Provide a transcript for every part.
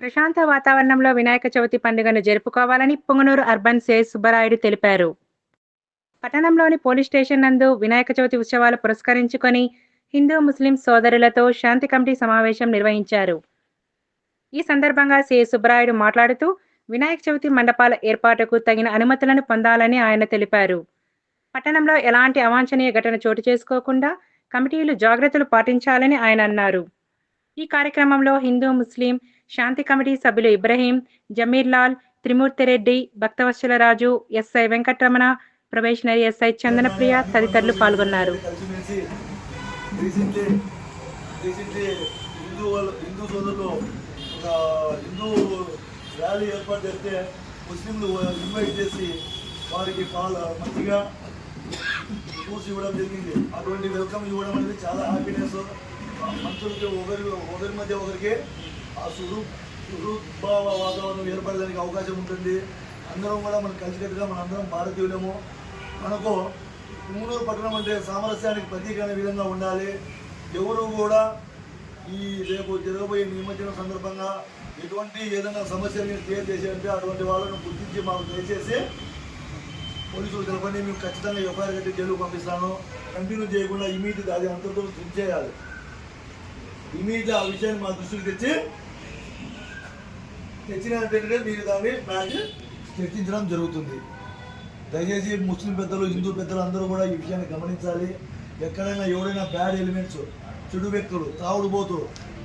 ప్రశాంత వాతావరణంలో వినాయక చవితి పండుగను జరుపుకోవాలని పొంగనూరు అర్బన్ సే సుబ్బరాయుడు తెలిపారు. పట్టణంలోని పోలీస్ స్టేషన్ నందు వినాయక చవితి ఉత్సవాలు పురస్కరించుకొని హిందూ ముస్లిం సోదరులతో శాంతి కమిటీ సమావేశం నిర్వహించారు. ఈ సందర్భంగా సి సుబ్బరాయుడు మాట్లాడుతూ వినాయక చవితి మండపాల ఏర్పాటుకు తగిన అనుమతులను పొందాలని ఆయన తెలిపారు. పట్టణంలో ఎలాంటి అవాంఛనీయ ఘటన చోటు చేసుకోకుండా కమిటీలు జాగ్రత్తలు పాటించాలని ఆయన అన్నారు. ఈ కార్యక్రమంలో హిందూ ముస్లిం శాంతి కమిటీ సభ్యులు Ibrahim Jameer Lal Trimurthy Reddy Bhaktavatsala Raju SI Venkataramana probationary SI Chandanapriya తదితరులు పాల్గొన్నారు. ర్యాలీ ఏర్పాటు చేస్తే ముస్లింలు ఇన్వైట్ చేసి వారికి పాల మంచిగా ఫ్రూట్స్ ఇవ్వడం జరిగింది. అటువంటి వెల్కమ్ ఇవ్వడం అనేది చాలా హ్యాపీనెస్. మనుషులకి ఒకరి ఒకరి మధ్య ఒకరికి ఆ సుహృ సుహృద్భావ వాతావరణం ఏర్పడడానికి అవకాశం ఉంటుంది. అందరం కూడా మనం కలిసికట్టుగా మనందరం భారతీయులము. మనకు పుంగనూరు పట్టణం అంటే సామరస్యానికి ప్రతీక అనే విధంగా ఉండాలి. ఎవరు కూడా ఈ రేపు జరగబోయే నిమజ్జనం సందర్భంగా ఎటువంటి ఏదైనా సమస్యలు క్లియర్ చేసేయంటే అటువంటి వాళ్ళను గుర్తించి మాకు దయచేసి పోలీసులు తెలపండి. మేము ఖచ్చితంగా ఎఫ్ఐఆర్ కట్టి జైలుకు పంపిస్తాను. కంటిన్యూ చేయకుండా ఇమీడియట్ అది అందరితో చేయాలి. ఇమీడియట్ ఆ విషయాన్ని మా దృష్టికి తెచ్చి తెచ్చినట్టంటే మీరు దాన్ని బ్యాగ్ చర్చించడం జరుగుతుంది. దయచేసి ముస్లిం పెద్దలు హిందూ పెద్దలు అందరూ కూడా ఈ విషయాన్ని గమనించాలి. ఎక్కడైనా ఎవరైనా బ్యాడ్ ఎలిమెంట్స్ చెడు వ్యక్తులు తాగుడుపోతూ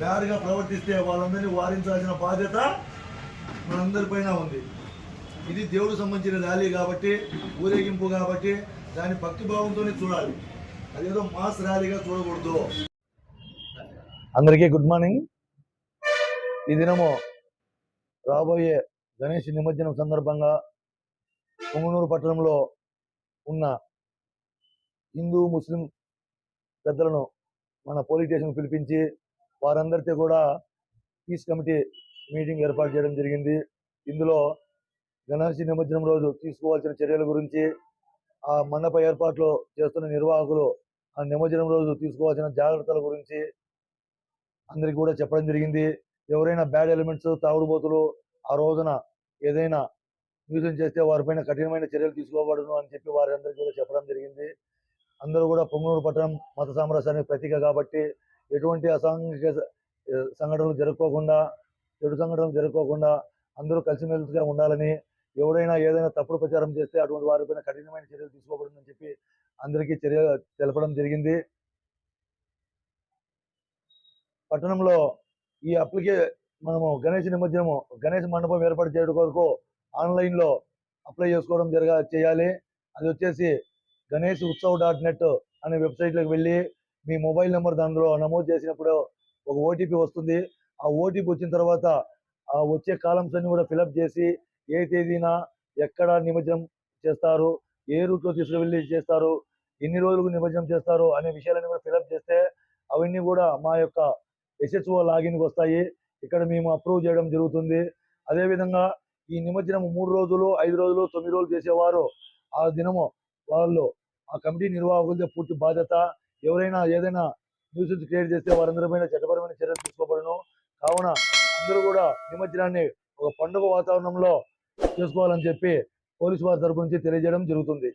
బ్యాడ్గా ప్రవర్తిస్తే వాళ్ళందరినీ వారించాల్సిన బాధ్యత మనందరిపైన ఉంది. ఇది దేవుడు సంబంధించిన ర్యాలీ కాబట్టి ఊరేగింపు కాబట్టి దాని భక్తిభావంతోనే చూడాలి. అదేదో మాస్ ర్యాలీగా చూడకూడదు. అందరికీ గుడ్ మార్నింగ్. ఈ దినము రాబోయే గణేష్ నిమజ్జనం సందర్భంగా పొంగనూరు పట్టణంలో ఉన్న హిందూ ముస్లిం పెద్దలను మన పోలీస్ స్టేషన్ పిలిపించి వారందరితో కూడా పీస్ కమిటీ మీటింగ్ ఏర్పాటు చేయడం జరిగింది. ఇందులో గణేష్ నిమజ్జనం రోజు తీసుకోవాల్సిన చర్యల గురించి ఆ మండప ఏర్పాట్లు చేస్తున్న నిర్వాహకులు ఆ నిమజ్జనం రోజు తీసుకోవాల్సిన జాగ్రత్తల గురించి అందరికీ కూడా చెప్పడం జరిగింది. ఎవరైనా బ్యాడ్ ఎలిమెంట్స్ తాగుడుబోతులు ఆ రోజున ఏదైనా న్యూసెన్స్ చేస్తే వారిపైన కఠినమైన చర్యలు తీసుకోబడును అని చెప్పి వారందరికీ కూడా చెప్పడం జరిగింది. అందరూ కూడా పొంగనూరు పట్టణం మత సామరస్యానికి ప్రతీక కాబట్టి ఎటువంటి అసాంఘిక సంఘటనలు జరుపుకోకుండా చెడు సంఘటనలు జరుపుకోకుండా అందరూ కలిసిమెలిసిగా ఉండాలని ఎవరైనా ఏదైనా తప్పుడు ప్రచారం చేస్తే అటువంటి వారిపైన కఠినమైన చర్యలు తీసుకోబడుతుందని చెప్పి అందరికీ చర్య తెలపడం జరిగింది. పట్టణంలో ఈ అప్లికే మనము గణేష్ నిమజ్జనము గణేష్ మండపం ఏర్పాటు చేయడం కొరకు ఆన్లైన్లో అప్లై చేసుకోవడం జరగ చేయాలి. అది వచ్చేసి గణేష్ ఉత్సవ్ డాట్ నెట్ అనే వెబ్సైట్లోకి వెళ్ళి మీ మొబైల్ నెంబర్ దానిలో నమోదు చేసినప్పుడు ఒక ఓటీపీ వస్తుంది. ఆ ఓటీపీ వచ్చిన తర్వాత ఆ వచ్చే కాలమ్స్ అన్ని కూడా ఫిలప్ చేసి ఏ తేదీన ఎక్కడ నిమజ్జనం చేస్తారు ఏ రూట్లో తీసుకువెళ్ళి చేస్తారు ఎన్ని రోజులకు నిమజ్జనం చేస్తారు అనే విషయాలన్నీ కూడా ఫిలప్ చేస్తే అవన్నీ కూడా మా యొక్క ఎస్హెచ్ఓ లాగిన్కి వస్తాయి. ఇక్కడ మేము అప్రూవ్ చేయడం జరుగుతుంది. అదేవిధంగా ఈ నిమజ్జనం మూడు రోజులు ఐదు రోజులు తొమ్మిది రోజులు చేసేవారు. ఆ దినము వాళ్ళు ఆ కమిటీ నిర్వాహకులతో పూర్తి బాధ్యత. ఎవరైనా ఏదైనా న్యూసెన్స్ క్రియేట్ చేస్తే వారందరిపైన చట్టపరమైన చర్యలు తీసుకోబడను. కావున అందరూ కూడా నిమజ్జనాన్ని ఒక పండుగ వాతావరణంలో చేసుకోవాలని చెప్పి పోలీసు వారి తరపు నుంచి తెలియజేయడం జరుగుతుంది.